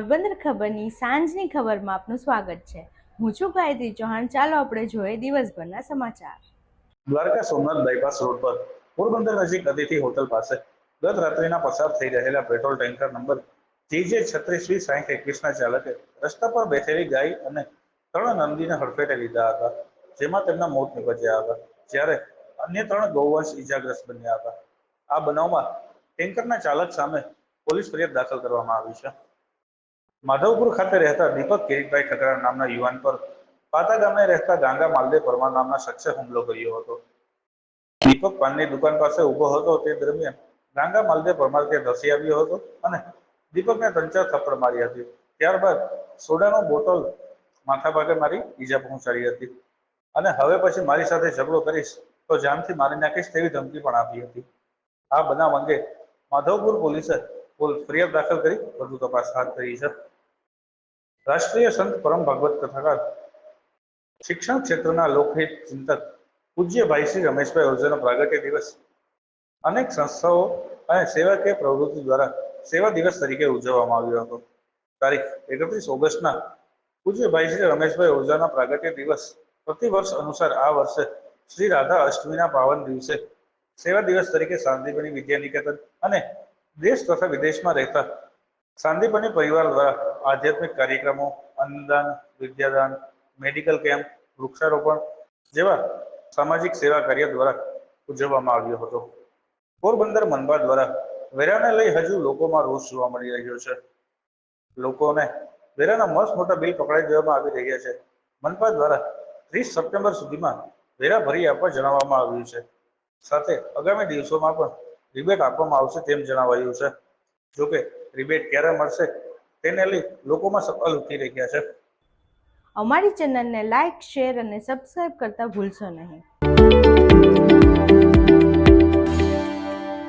પોરબંદર ખબરની સાંજની ખબરમાં આપનું સ્વાગત છે. હું છું ગાયત્રી ચૌહાણ. ચાલો આપણે જોઈએ દિવસભરના સમાચાર. દ્વારકા સોમનાથ બાયપાસ રોડ પર પોરબંદર નજીક અતિથિ હોટલ પાસે ગત રાત્રિના પસાર થઈ રહેલા પેટ્રોલ ટેન્કર નંબર જીજે છત્રીસ વીસ સાહીઠ એકવીસના ચાલકે રસ્તા પર બેઠેલી ગાય અને ત્રણ નંદીને હડફેટે લીધા હતા, જેમાં તેમના મોત નીપજ્યા હતા, જ્યારે અન્ય ત્રણ ગૌવંશ ઈજાગ્રસ્ત બન્યા હતા. આ બનાવમાં ટેન્કરના ચાલક સામે પોલીસ ફરિયાદ દાખલ કરવામાં આવી છે. માધવપુર ખાતે રહેતા દીપક કિરીટભાઈ ઠકરા નામના યુવાન પર પાતા ગામે રહેતા ગાંગા માલદે પરમાર નામના શખ્સે હુમલો કર્યો હતો. દીપક પાનની દુકાન પાસે ઊભો હતો તે દરમિયાન ગાંગા માલદે પરમાર તે ધસી આવ્યો હતો અને દીપકને ત્રણ થપ્પડ મારી હતી. ત્યારબાદ સોડાનો બોટલ માથા ભાગે મારી ઈજા પહોંચાડી હતી. અને હવે પછી મારી સાથે ઝઘડો કરીશ તો જાનથી મારી નાખીશ તેવી ધમકી પણ આપી હતી. આ બનાવ અંગે માધવપુર પોલીસે પોલ- ફરિયાદ દાખલ કરી વધુ તપાસ હાથ ધરી છે રાષ્ટ્રીય સંત પરમ ભાગવત કથાકાર શિક્ષણ ક્ષેત્રના લોકહિત ચિંતક પૂજ્ય ભાઈ શ્રી રમેશભાઈ ઓઝાનો પ્રાગટ્ય દિવસ અનેક સંસ્થાઓ અને સેવાકીય પ્રવૃત્તિ દ્વારા સેવા દિવસ તરીકે ઉજવવામાં આવ્યો હતો તારીખ એકત્રીસ ઓગસ્ટના પૂજ્ય ભાઈ શ્રી રમેશભાઈ ઓઝાના પ્રાગટ્ય દિવસ પ્રતિવર્ષ અનુસાર આ વર્ષે શ્રી રાધા અષ્ટમીના પાવન દિવસે સેવા દિવસ તરીકે શાંતિપની વિદ્યા નિકેતન અને દેશ તથા વિદેશમાં રહેતા શાંતિપની પરિવાર દ્વારા આધ્યાત્મિક કાર્યક્રમો, અન્નદાન, વિદ્યાદાન, મેડિકલ કેમ્પ, વૃક્ષારોપણ જેવા સામાજિક સેવા કાર્ય દ્વારા ઉજવવામાં આવ્યો હતો. પોરબંદર મનપા દ્વારા વેરાને લઈ હજુ લોકોમાં રોષ જોવા મળી રહ્યો છે. લોકોને વેરાના મસ્ત મોટા બિલ પકડાઈ દેવામાં આવી રહ્યા છે. મનપા દ્વારા ત્રીસ સપ્ટેમ્બર સુધીમાં વેરા ભરી આપવા જણાવવામાં આવ્યું છે. સાથે આગામી દિવસોમાં પણ રિબેટ આપવામાં આવશે તેમ જણાવાયું છે. જોકે રિબેટ ક્યારે મળશે તેને લઈ લોકોમાં સવાલ ઉઠી રહ્યા છે. અમારી ચેનલને લાઇક શેર અને સબસ્ક્રાઇબ કરતા ભૂલશો નહીં.